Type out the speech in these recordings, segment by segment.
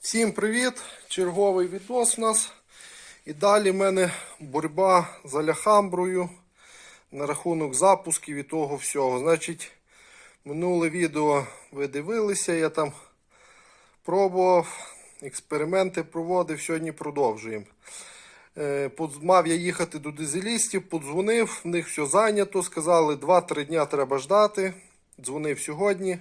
Всім привіт! Черговий відос у нас. І далі в мене боротьба з аляхамброю на рахунок запусків і того всього. Значить, минуле відео ви дивилися, я там пробував, експерименти проводив, сьогодні продовжуємо. Е, Мав я їхати до дизелістів, подзвонив, в них все зайнято, сказали 2-3 дня треба ждати. Дзвонив сьогодні.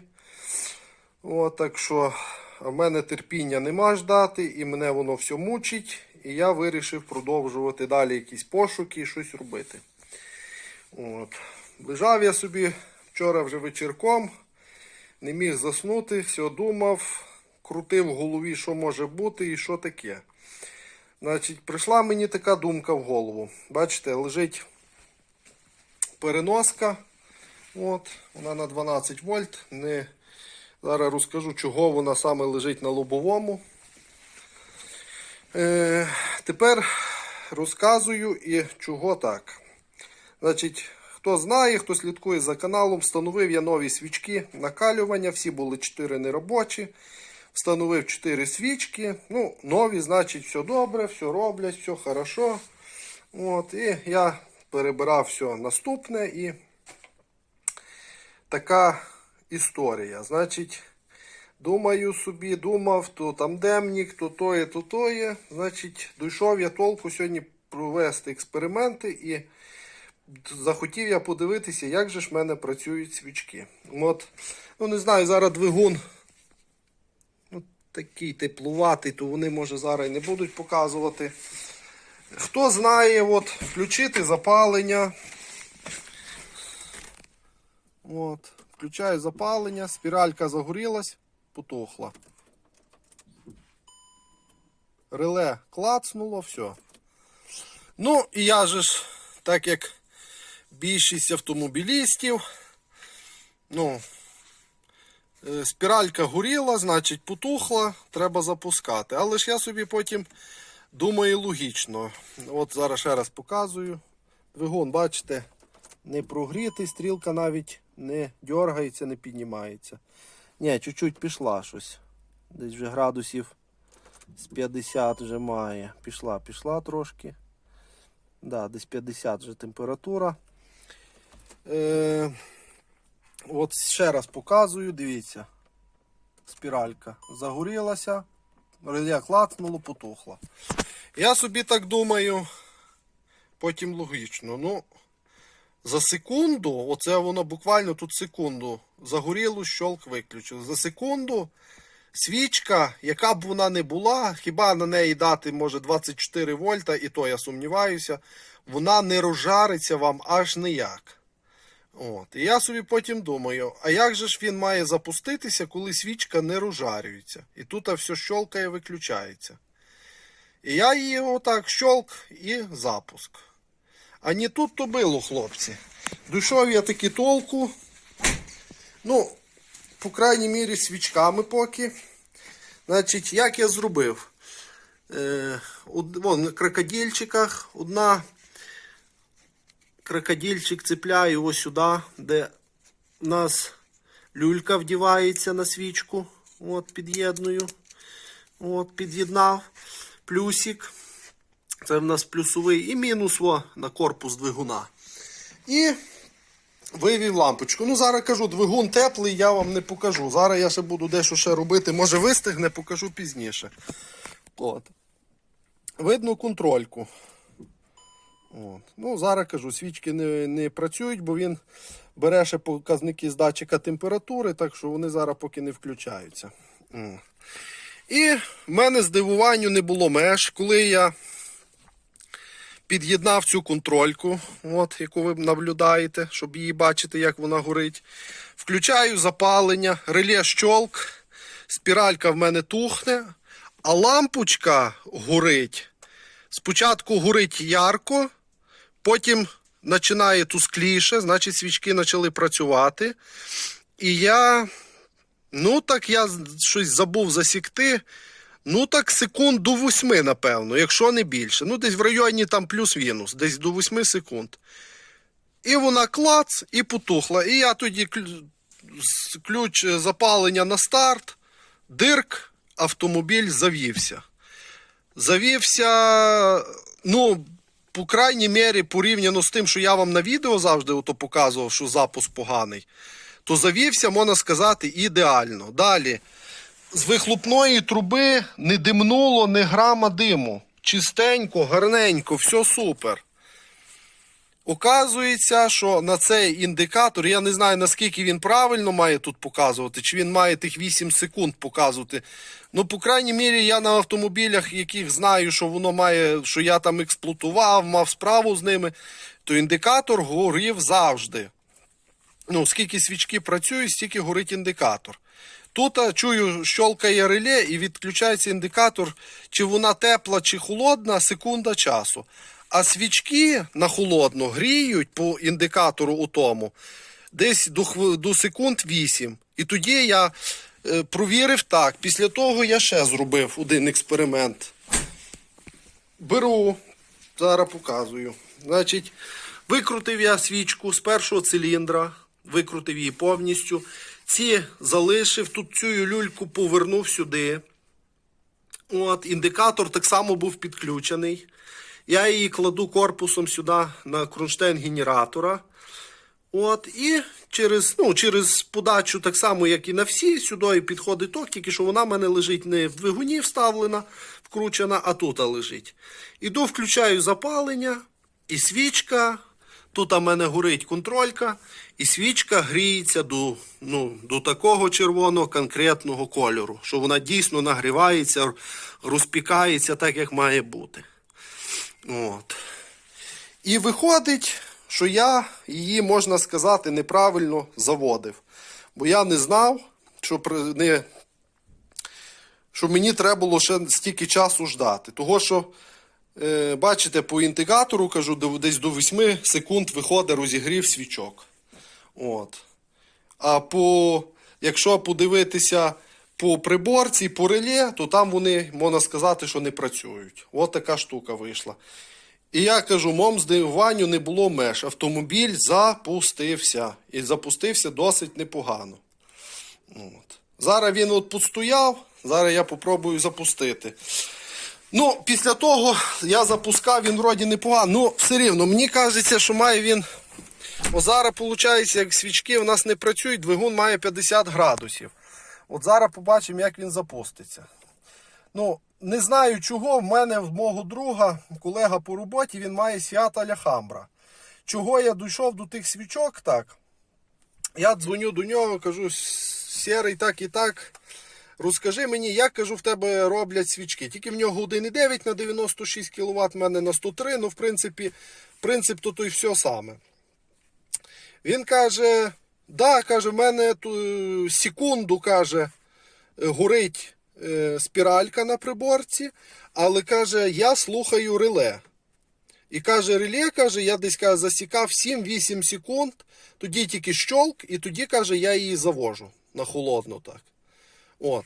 О, так що в мене терпіння нема ждати, і мене воно все мучить. І я вирішив продовжувати далі якісь пошуки і щось робити. От. Лежав я собі вчора вже вечірком, не міг заснути, все думав, крутив в голові, що може бути і що таке. Значить, прийшла мені така думка в голову. Бачите, лежить переноска. От, вона на 12 вольт. Не... Зараз розкажу, чого вона саме лежить на лобовому. Е, тепер розказую і чого так. Значить, хто знає, хто слідкує за каналом, встановив я нові свічки накалювання. Всі були 4 неробочі. Встановив 4 свічки. Ну, нові, значить, все добре, все роблять, все хорошо. От, і я перебирав все наступне і така історія. Значить, думаю собі, думав, то там демнік, то тоє, то тоє. Значить, дійшов я толку сьогодні провести експерименти і захотів я подивитися, як же ж в мене працюють свічки. От, ну не знаю, зараз двигун ну, такий теплуватий, то вони, може, зараз і не будуть показувати. Хто знає, от, включити запалення. От, включаю запалення, спіралька загорілась, потухла. Реле клацнуло, все. Ну, і я же ж, так як більшість автомобілістів, ну, е, спіралька горіла, значить потухла, треба запускати. Але ж я собі потім думаю логічно. От зараз ще раз показую. Двигун, бачите, не прогрітий, стрілка навіть не дергається, не піднімається. Ні, чуть-чуть пішла щось. Десь вже градусів з 50 вже має. Пішла, пішла трошки. Да, десь 50 вже температура. Е, от ще раз показую, дивіться. Спіралька загорілася, реле клацнуло, потухла. Я собі так думаю, потім логічно. Ну, за секунду, оце воно буквально тут секунду, загоріло, щолк виключив. За секунду свічка, яка б вона не була, хіба на неї дати може 24 вольта, і то я сумніваюся, вона не розжариться вам аж ніяк. От. І я собі потім думаю, а як же ж він має запуститися, коли свічка не розжарюється? І тут все щолкає, виключається. І я її отак щолк і запуск. А не тут то було, хлопці. Дійшов я таки толку. Ну, по крайній мірі, свічками поки. Значить, як я зробив? Е, од- вон, на крокодильчиках одна крокодильчик цепляю ось сюди, де у нас люлька вдівається на свічку. От, під'єдную. От, під'єднав. Плюсик. Це в нас плюсовий і мінус во, на корпус двигуна. І вивів лампочку. Ну, зараз кажу, двигун теплий, я вам не покажу. Зараз я ще буду дещо ще робити. Може вистигне, покажу пізніше. От. Видно контрольку. От. Ну, зараз кажу, свічки не, не працюють, бо він бере ще показники з датчика температури, так що вони зараз поки не включаються. М. І в мене здивуванню не було меж, коли я під'єднав цю контрольку, от, яку ви наблюдаєте, щоб її бачити, як вона горить. Включаю запалення, реле щолк, спіралька в мене тухне, а лампочка горить. Спочатку горить ярко, потім починає тускліше, значить свічки почали працювати. І я, ну так я щось забув засікти. Ну так секунд до 8, напевно, якщо не більше. Ну, десь в районі там плюс-мінус, десь до 8 секунд. І вона клац і потухла. І я тоді ключ запалення на старт, дирк, автомобіль завівся. Завівся, ну, по крайній мірі, порівняно з тим, що я вам на відео завжди ото показував, що запуск поганий, то завівся, можна сказати, ідеально. Далі. З вихлопної труби не димнуло ні грама диму. Чистенько, гарненько, все супер. Оказується, що на цей індикатор, я не знаю наскільки він правильно має тут показувати, чи він має тих 8 секунд показувати. Ну, по крайній мірі, я на автомобілях, яких знаю, що воно має, що я там експлуатував, мав справу з ними, то індикатор горів завжди. Ну, скільки свічки працюють, стільки горить індикатор. Тут чую, щолкає реле і відключається індикатор, чи вона тепла, чи холодна, секунда часу. А свічки на холодно гріють по індикатору у тому десь до, до секунд 8. І тоді я е, провірив так. Після того я ще зробив один експеримент. Беру, зараз показую. Значить, викрутив я свічку з першого циліндра, викрутив її повністю. Ці залишив, тут цю люльку повернув сюди. От, індикатор так само був підключений. Я її кладу корпусом сюди на кронштейн генератора. От, і через, ну, через подачу, так само, як і на всі, сюди підходить ток, тільки що вона в мене лежить не в двигуні вставлена, вкручена, а тут лежить. Іду, включаю запалення, і свічка. Тут у мене горить контролька, і свічка гріється до, ну, до такого червоного конкретного кольору, що вона дійсно нагрівається, розпікається так, як має бути. От. І виходить, що я її, можна сказати, неправильно заводив. Бо я не знав, що, не, що мені треба було ще стільки часу ждати. Того, що, бачите, по індикатору, кажу, десь до 8 секунд виходить розігрів свічок. От. А по, якщо подивитися по приборці, по реле, то там вони, можна сказати, що не працюють. От така штука вийшла. І я кажу, мом здивуванню не було меж. Автомобіль запустився. І запустився досить непогано. От. Зараз він от постояв, зараз я попробую запустити. Ну, після того я запускав, він вроді непогано. Ну, все рівно, мені кажеться, що має він. О, зараз, виходить, як свічки у нас не працюють, двигун має 50 градусів. От зараз побачимо, як він запуститься. Ну, не знаю чого. В мене в мого друга, колега по роботі, він має Seat Alhambra. Чого я дійшов до тих свічок так? Я дзвоню до нього, кажу, сірий так і так. Розкажи мені, як кажу, в тебе роблять свічки. Тільки в нього 1,9 на 96 кВт, в мене на 103, ну, в принципі, принцип то той все саме. Він каже: да, каже, в мене ту, секунду каже, горить е, спіралька на приборці, але каже, я слухаю реле. І каже, реле, каже, я десь каже, засікав 7-8 секунд, тоді тільки щолк, і тоді каже, я її завожу на холодно так. От.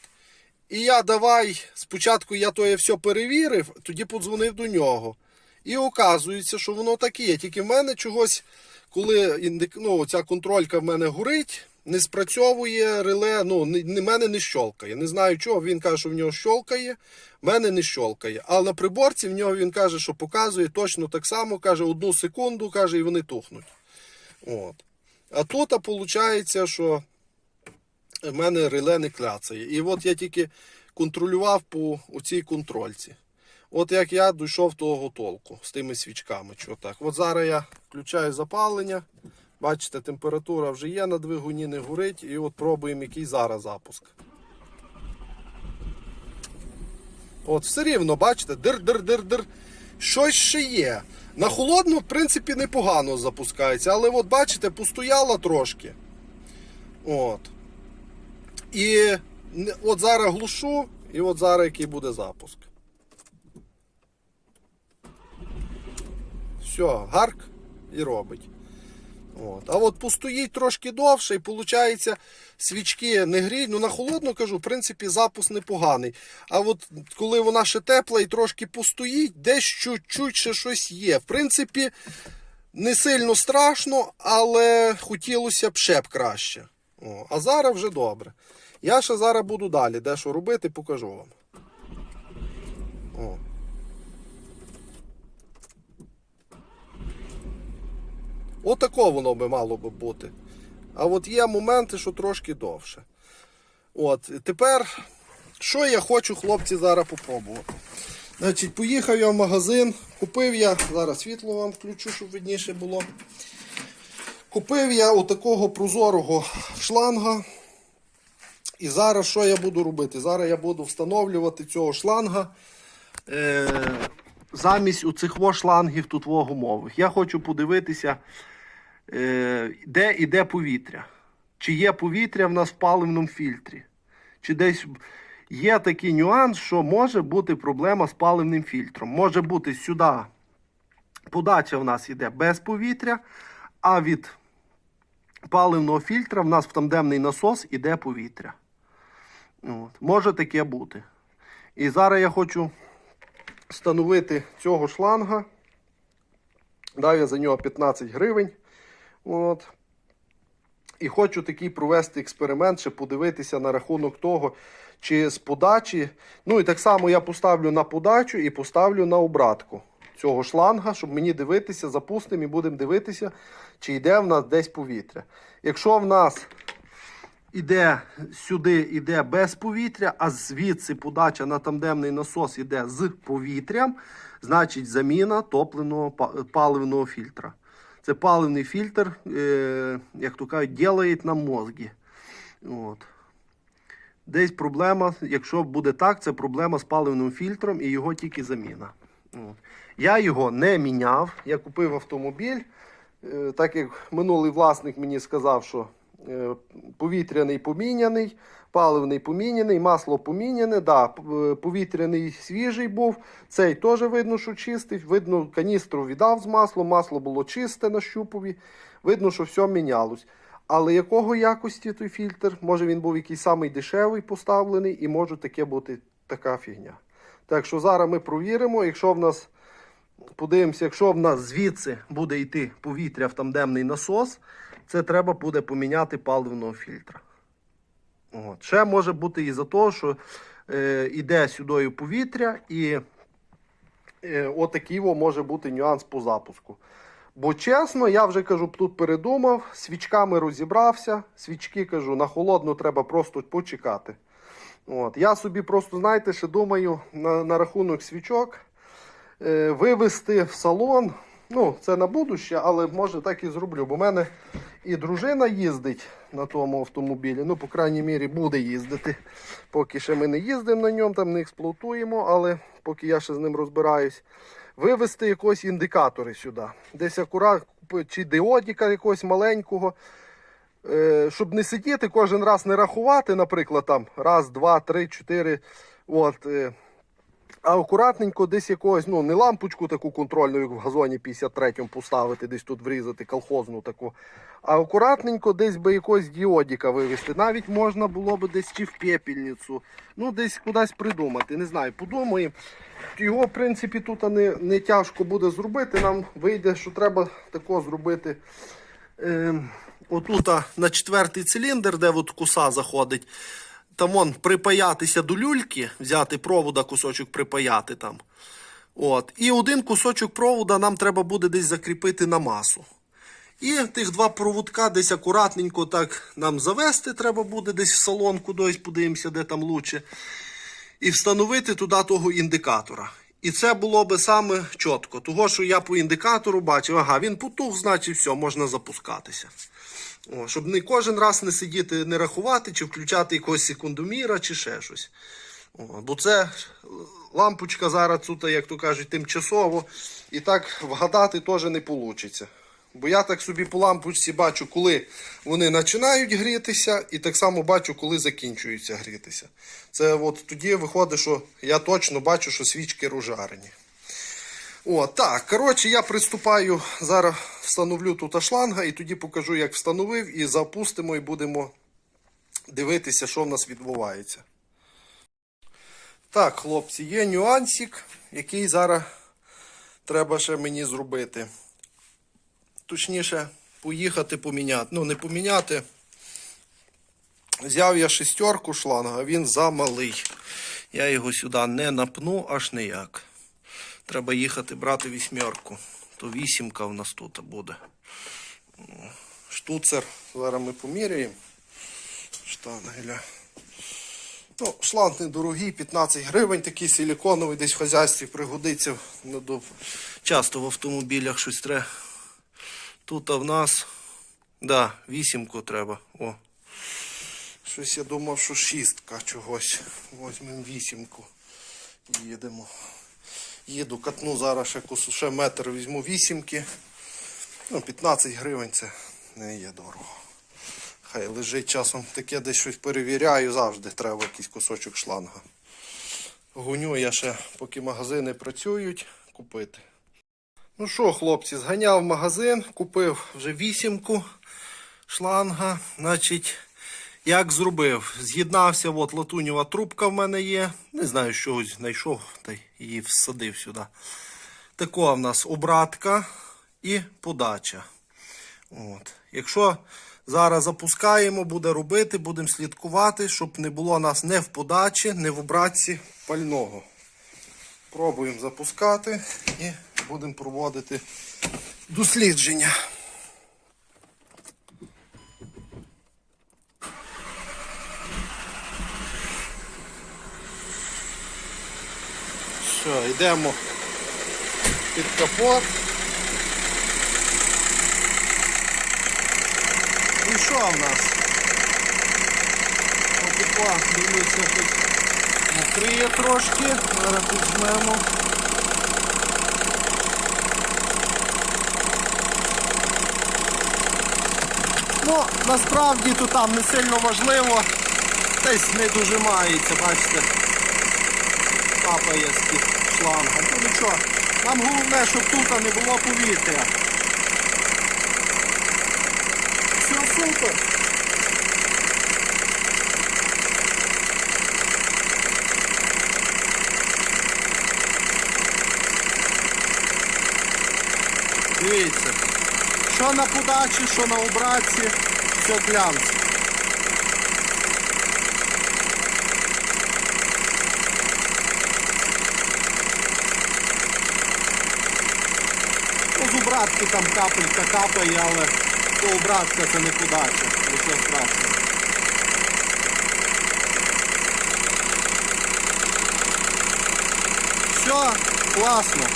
І я давай, спочатку я то я все перевірив, тоді подзвонив до нього. І оказується, що воно так і є. Тільки в мене чогось, коли ну, ця контролька в мене горить, не спрацьовує реле, ну, не, не- мене не щолкає. Не знаю чого. Він каже, що в нього щолкає, в мене не щолкає. А на приборці в нього він каже, що показує точно так само, каже, одну секунду, каже, і вони тухнуть. От. А тут виходить, що в мене реле не кляцає. І от я тільки контролював по цій контрольці. От як я дійшов того толку з тими свічками. Чого так. От зараз я включаю запалення. Бачите, температура вже є на двигуні, не горить. І от пробуємо, який зараз запуск. От все рівно, бачите, дир-дир-дир-дир. Щось ще є. На холодну, в принципі, непогано запускається, але от бачите, постояла трошки. От. І от зараз глушу, і от зараз який буде запуск. Все, гарк і робить. От. А от постоїть трошки довше, і виходить, свічки не гріють. Ну на холодно кажу, в принципі, запуск непоганий. А от коли вона ще тепла і трошки постоїть, десь чуть-чуть ще щось є. В принципі, не сильно страшно, але хотілося б ще б краще. О, а зараз вже добре. Я ще зараз буду далі, де що робити, покажу вам. О. Отако воно би мало би бути. А от є моменти, що трошки довше. От, тепер, що я хочу, хлопці, зараз попробувати. Значить, поїхав я в магазин, купив я, зараз світло вам включу, щоб видніше було. Купив я отакого прозорого шланга. І зараз що я буду робити? Зараз я буду встановлювати цього шланга е, замість у цих шлангів тут гумових. Я хочу подивитися, е, де іде повітря. Чи є повітря в нас в паливному фільтрі. Чи десь є такий нюанс, що може бути проблема з паливним фільтром. Може бути сюди подача в нас йде без повітря, а від паливного фільтра в нас в тандемний насос іде повітря. От. Може таке бути. І зараз я хочу встановити цього шланга. Дав я за нього 15 гривень. От. І хочу такий провести експеримент, ще подивитися на рахунок того, чи з подачі. Ну і так само я поставлю на подачу і поставлю на обратку цього шланга, щоб мені дивитися, запустимо і будемо дивитися, чи йде в нас десь повітря. Якщо в нас іде сюди іде без повітря, а звідси подача на тандемний насос іде з повітрям, значить заміна топливного па- паливного фільтра. Це паливний фільтр, е, як то кажуть, ділають на мозгі. От. Десь проблема, якщо буде так, це проблема з паливним фільтром і його тільки заміна. Я його не міняв. Я купив автомобіль. Е, Так як минулий власник мені сказав, що е, повітряний поміняний, паливний поміняний, масло поміняне. Да, е, повітряний свіжий був. Цей теж видно, що чистий. Видно, каністру віддав з маслом, масло було чисте на щупові. Видно, що все мінялось. Але якого якості той фільтр? Може він був якийсь самий дешевий поставлений, і може таке бути така фігня. Так що зараз ми провіримо, якщо в нас подивимося, якщо в нас звідси буде йти повітря в тандемний насос, це треба буде поміняти паливного фільтра. От. Ще може бути із-за того, що е, йде сюди повітря, і е, отакий може бути нюанс по запуску. Бо чесно, я вже кажу, тут передумав, свічками розібрався. Свічки кажу, на холодну треба просто почекати. От. Я собі просто, знаєте, ще думаю на, на рахунок свічок е, вивезти в салон. Ну, це на будуще, але може так і зроблю. Бо в мене і дружина їздить на тому автомобілі. Ну, по крайній мірі, буде їздити. Поки ще ми не їздимо на ньому, там не експлуатуємо, але поки я ще з ним розбираюсь. Вивезти якось індикатори сюди. Десь акурат чи диодіка якогось маленького. Е, щоб не сидіти кожен раз не рахувати, наприклад, там раз, два, три, чотири. От, е, а акуратненько десь якогось, ну, не лампочку таку контрольну, як в газоні 53-му поставити, десь тут врізати, колхозну таку. А акуратненько десь би якогось діодіка вивезти. Навіть можна було б десь чи в пепельницю. Ну, десь кудись придумати. Не знаю, подумаємо. Його, в принципі, тут не, не тяжко буде зробити. Нам вийде, що треба тако зробити. Е, отут на четвертий циліндр, де от куса заходить. Там вон припаятися до люльки, взяти провода, кусочок припаяти там. От. І один кусочок провода нам треба буде десь закріпити на масу. І тих два проводка десь акуратненько так нам завести треба буде десь в салон кудись, подивимося, де там лучше. І встановити туди того індикатора. І це було би саме чітко. Того, що я по індикатору бачив, ага, він потух, значить все, можна запускатися. О, щоб не кожен раз не сидіти, не рахувати, чи включати якогось секундоміра, чи ще щось. О, бо це лампочка зараз тут, як то кажуть, тимчасово. І так вгадати теж не вийде. Бо я так собі по лампочці бачу, коли вони починають грітися, і так само бачу, коли закінчуються грітися. Це от тоді виходить, що я точно бачу, що свічки розжарені. О, так, коротше, я приступаю, зараз встановлю тут шланга і тоді покажу, як встановив, і запустимо, і будемо дивитися, що в нас відбувається. Так, хлопці, є нюансик, який зараз треба ще мені зробити. Точніше, поїхати поміняти. Ну, не поміняти, Взяв я шестерку шланга, він замалий. Я його сюди не напну аж ніяк. Треба їхати брати вісьмерку. То вісімка в нас тут буде. Штуцер. Зараз ми поміряємо. Штангеля. Ну, шланг недорогий, 15 гривень, такий силіконовий, десь в хазяйстві пригодиться. Ну, Часто в автомобілях щось треба. Тут а в нас, да, вісімку треба. О. Щось я думав, що шістка чогось. Возьмемо вісімку. Їдемо. Їду, катну зараз ще, ще метр візьму вісімки. Ну, 15 гривень це не є дорого. Хай лежить часом таке десь щось перевіряю, завжди треба якийсь кусочок шланга. Гоню я ще, поки магазини працюють, купити. Ну що, хлопці, зганяв магазин, купив вже вісімку шланга. Значить, як зробив? З'єднався, от латунєва трубка в мене є. Не знаю, чогось знайшов та її всадив сюди. Така в нас обратка і подача. От. Якщо зараз запускаємо, буде робити, будемо слідкувати, щоб не було нас не в подачі, не в обратці пального. Пробуємо запускати і будемо проводити дослідження. Все, йдемо під капот. І що в нас? Отакова, дивіться, тут накриє трошки, зараз візьмемо. Ну, насправді тут там не сильно важливо. Десь не дуже мається, бачите. Капає з-під шланга. Ну нічого. Нам головне, щоб тут не було повітря. Все супер. Дивіться, що на подачі, що на обратці, все глянце. Ну, там капелька капає, але то обратка це не подача, нічого страшного. Все, класно.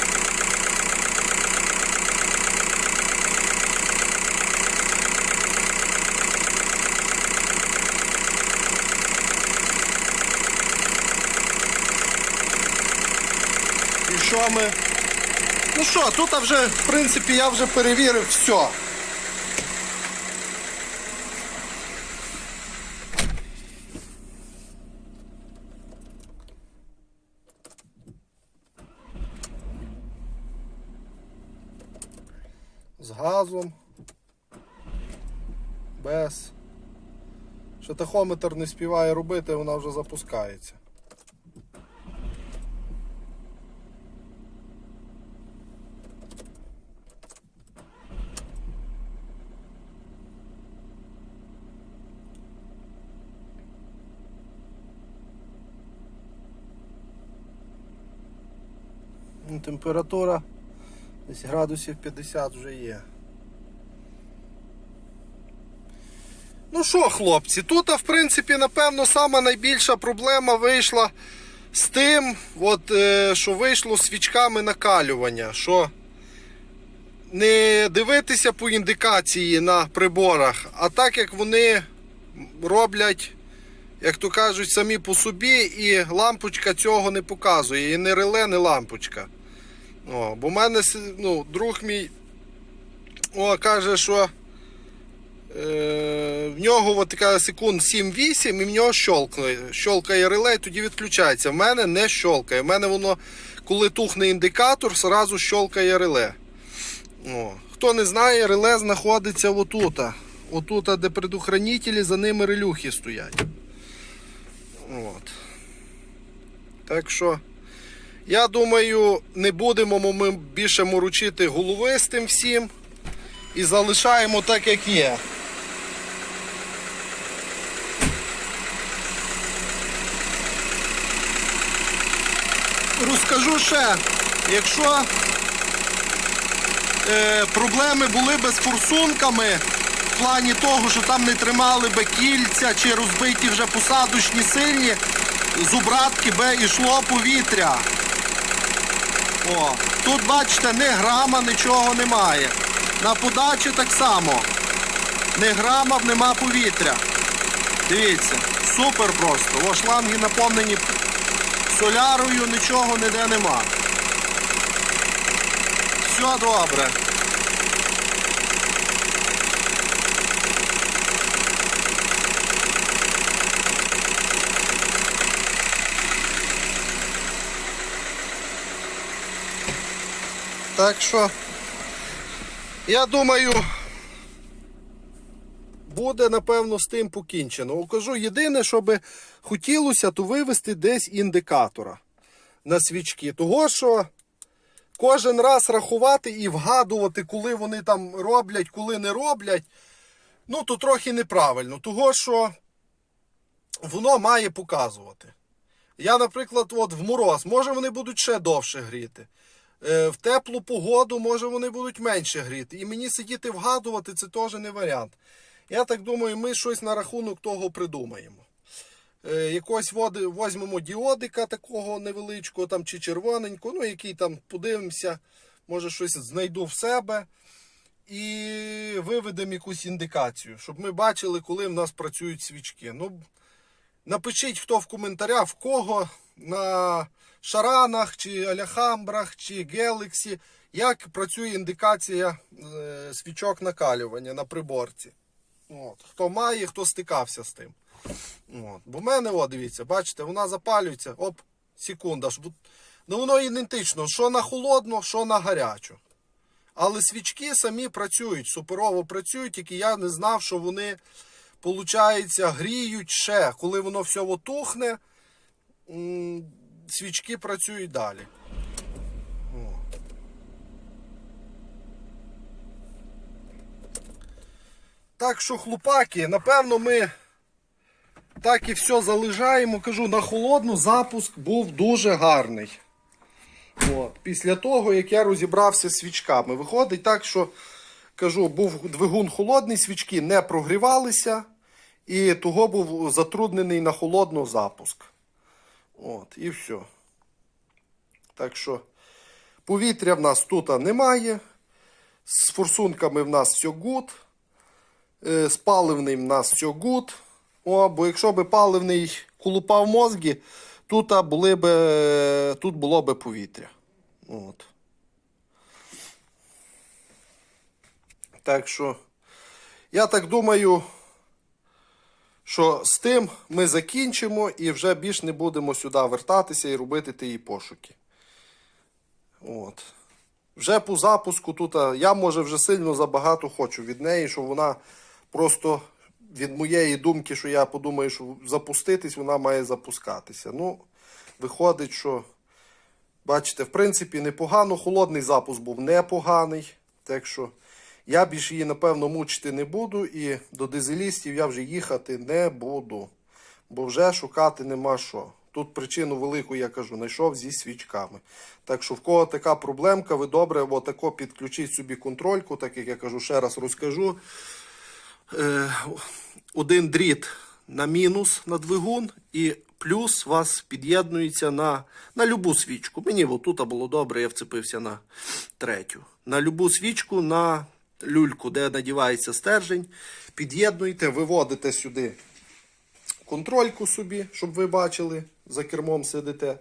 І що ми? Ну що, тут вже, в принципі, я вже перевірив все. З газом. Без. Що тахометр не співає робити, вона вже запускається. Ну, Температура десь градусів 50 вже є. Ну що, хлопці, тут, в принципі, напевно, сама найбільша проблема вийшла з тим, от, е, що вийшло свічками накалювання. Що не дивитися по індикації на приборах, а так як вони роблять, як то кажуть, самі по собі, і лампочка цього не показує. І не реле, не лампочка. О, бо в мене ну, друг мій о, каже, що е, в нього от така секунд 7-8 і в нього щолкає, щолкає реле і тоді відключається. В мене не щолкає. В мене воно, коли тухне індикатор, зразу щолкає реле. О. Хто не знає, реле знаходиться отут. Отут, де предохранителі, за ними релюхи стоять. От. Так що. Я думаю, не будемо ми більше морочити голови з тим всім і залишаємо так, як є. Розкажу ще, якщо е, проблеми були би з форсунками в плані того, що там не тримали би кільця чи розбиті вже посадочні сильні, з обратки би йшло повітря. О, тут бачите, ні грама, нічого немає. На подачі так само. Ні грама, нема повітря. Дивіться, супер просто. О, шланги наповнені солярою, нічого ніде нема. Все добре. Так що, я думаю, буде напевно з тим покінчено. Кажу, єдине, що би хотілося, то вивести десь індикатора на свічки. Того, що кожен раз рахувати і вгадувати, коли вони там роблять, коли не роблять, ну то трохи неправильно. Того, що воно має показувати. Я, наприклад, от в мороз, може вони будуть ще довше гріти. Е, В теплу погоду, може вони будуть менше гріти. І мені сидіти вгадувати це теж не варіант. Я так думаю, ми щось на рахунок того придумаємо. Е, Якось води, візьмемо діодика такого невеличкого там, чи червоненького, ну який там подивимося, може щось знайду в себе. І виведемо якусь індикацію, щоб ми бачили, коли в нас працюють свічки. Ну, Напишіть, хто в коментарях, в кого на шаранах, чи аляхамбрах, чи гелексі, як працює індикація е, свічок накалювання на приборці. От. Хто має, хто стикався з тим. От. Бо в мене, о, дивіться, бачите, вона запалюється, оп, секунда. ж. Ну воно ідентично, що на холодну, що на гарячу. Але свічки самі працюють, суперово працюють, тільки я не знав, що вони, виходить, гріють ще. Коли воно все отухне, свічки працюють далі. О. Так що, хлопаки, напевно, ми так і все залишаємо. Кажу, на холодну запуск був дуже гарний. От. Після того, як я розібрався з свічками, виходить так, що кажу, був двигун холодний, свічки не прогрівалися, і того був затруднений на холодну запуск. От, і все. Так що повітря в нас тут немає. З форсунками в нас все гуд. Е, З паливним в нас все гуд. О, бо якщо би паливний колупав мозги, тут, були би, тут було би повітря. От. Так що, я так думаю, що з тим ми закінчимо і вже більш не будемо сюди вертатися і робити ті пошуки. От. Вже по запуску тут я, може, вже сильно забагато хочу від неї, що вона просто від моєї думки, що я подумаю, що запуститись, вона має запускатися. Ну, виходить, що, бачите, в принципі, непогано. Холодний запуск був непоганий. Так що я більше її, напевно, мучити не буду. І до дизелістів я вже їхати не буду. Бо вже шукати нема що. Тут причину велику, я кажу, знайшов зі свічками. Так що в кого така проблемка, ви добре отако підключіть собі контрольку, так як я кажу, ще раз розкажу. Е, один дріт на мінус на двигун, і плюс вас під'єднується на, на любу свічку. Мені отут було добре, я вцепився на третю. На любу свічку, на люльку, де надівається стержень. Під'єднуєте, виводите сюди контрольку собі, щоб ви бачили, за кермом сидите.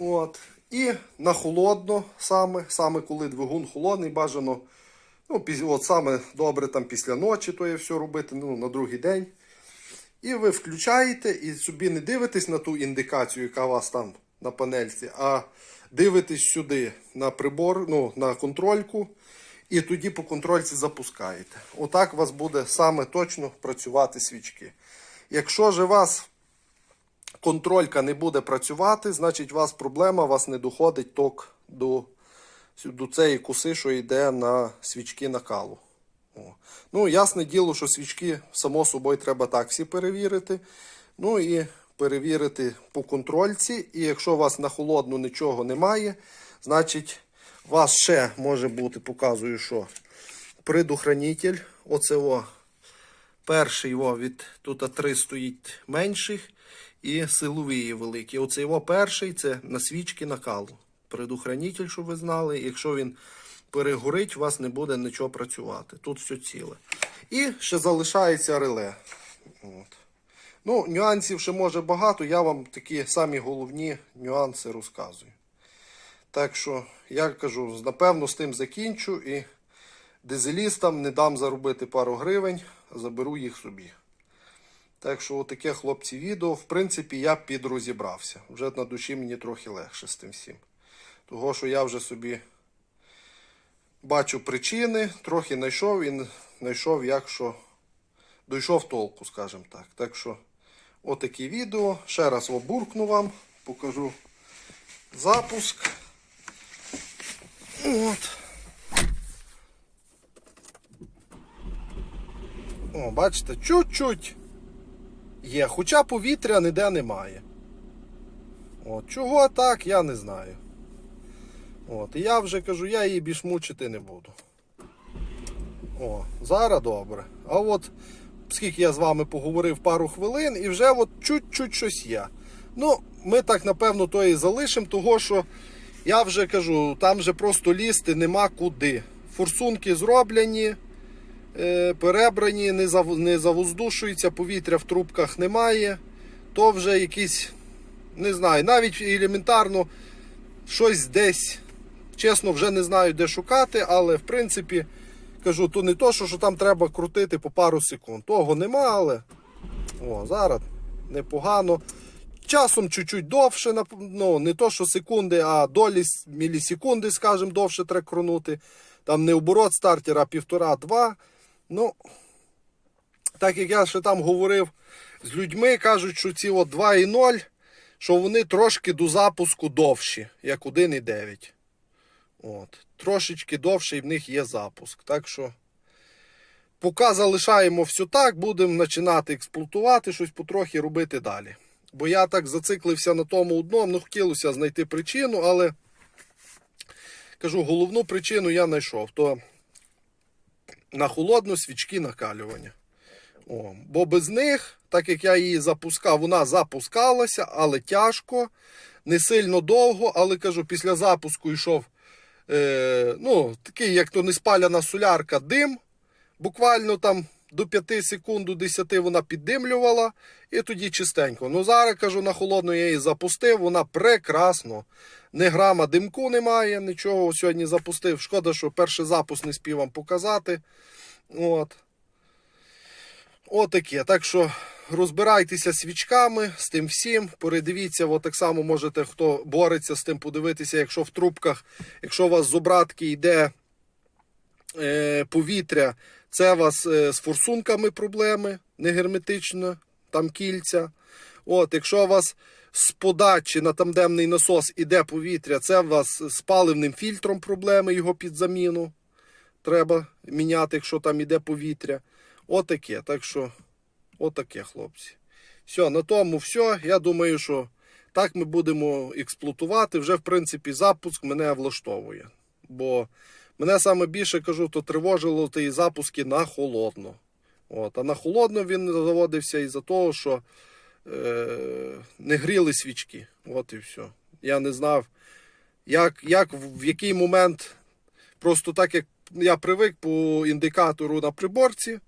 От. І на холодно, саме, саме коли двигун холодний, бажано. Ну, от саме добре там після ночі то є все робити, ну, на другий день. І ви включаєте і собі не дивитесь на ту індикацію, яка у вас там на панельці, а дивитесь сюди на прибор, ну, на контрольку, і тоді по контрольці запускаєте. Отак у вас буде саме точно працювати свічки. Якщо ж у вас контролька не буде працювати, значить у вас проблема, у вас не доходить ток до, до цієї коси, що йде на свічки накалу. О. Ну, ясне діло, що свічки, само собою, треба так всі перевірити. Ну і перевірити по контрольці. І якщо у вас на холодну нічого немає, значить у вас ще може бути, показую, що предохранитель. Оце о, перший о, від тут три стоїть менших і силові великі. Оце його перший це на свічки накалу. Предохранитель, щоб ви знали. Якщо він перегорить, у вас не буде нічого працювати. Тут все ціле. І ще залишається реле. От. Ну, нюансів ще може багато, я вам такі самі головні нюанси розказую. Так що, я кажу, напевно, з тим закінчу і дизелістам не дам заробити пару гривень, заберу їх собі. Так що, отаке, хлопці, відео. В принципі, я підрозібрався. Вже на душі мені трохи легше з тим всім. Того, що я вже собі бачу причини, трохи знайшов і знайшов, як що дійшов толку, скажімо так. Так що, отакі відео. Ще раз обуркну вам, покажу запуск. От. О, бачите, чуть-чуть є. Хоча повітря ніде немає. От, чого так, я не знаю. От, і я вже кажу, я її більш мучити не буду. О, зараз добре. А от скільки я з вами поговорив пару хвилин, і вже от чуть-чуть щось є. Ну, ми так напевно то і залишимо, того що я вже кажу, там вже просто лізти нема куди. Форсунки зроблені, е, перебрані, не, зав, не завоздушується, повітря в трубках немає. То вже якісь, не знаю, навіть елементарно щось десь. Чесно, вже не знаю, де шукати, але в принципі, кажу, то не то, що, що там треба крутити по пару секунд. Того нема, але о, зараз непогано. Часом чуть-чуть довше, ну, не то, що секунди, а долі мілісекунди, скажімо, довше треба крунути. Там не оборот стартера, а півтора-два. Ну, так як я ще там говорив з людьми, кажуть, що ці от 2,0, що вони трошки до запуску довші, як 1,9. От. Трошечки довший в них є запуск. Так що, поки залишаємо все так, будемо починати експлуатувати, щось потрохи робити далі. Бо я так зациклився на тому одному, ну хотілося знайти причину, але кажу, головну причину я знайшов. То на холодну свічки накалювання. О, бо без них, так як я її запускав, вона запускалася, але тяжко, не сильно довго, але кажу, після запуску йшов е, ну, такий, як то не спаляна солярка, дим. Буквально там до 5 секунд, до 10 вона піддимлювала, і тоді чистенько. Ну зараз кажу, на холодну я її запустив, вона прекрасно. Не грама димку немає, нічого сьогодні запустив. Шкода, що перший запуск не спів вам показати. От. Отаке. Так що розбирайтеся свічками з тим всім. Передивіться, от так само можете, хто бореться з тим, подивитися, якщо в трубках, якщо у вас з обратки йде е, повітря, це у вас е, з форсунками проблеми, не герметично, там кільця. От, якщо у вас з подачі на тандемний насос іде повітря, це у вас з паливним фільтром проблеми, його під заміну. Треба міняти, якщо там іде повітря. Отаке. Так що, отаке, хлопці. Все, на тому все. Я думаю, що так ми будемо експлуатувати. Вже, в принципі, запуск мене влаштовує. Бо мене саме більше кажу, то тривожило ті запуски на холодно. От, а на холодно він заводився із-за того, що е, не гріли свічки. От і все. Я не знав, як, як в який момент, просто так як я привик по індикатору на приборці,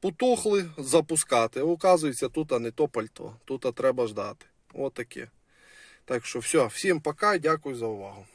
потухли запускати. Оказується, тут не то пальто, тут треба ждати. От таке. Так що все, всім пока, дякую за увагу.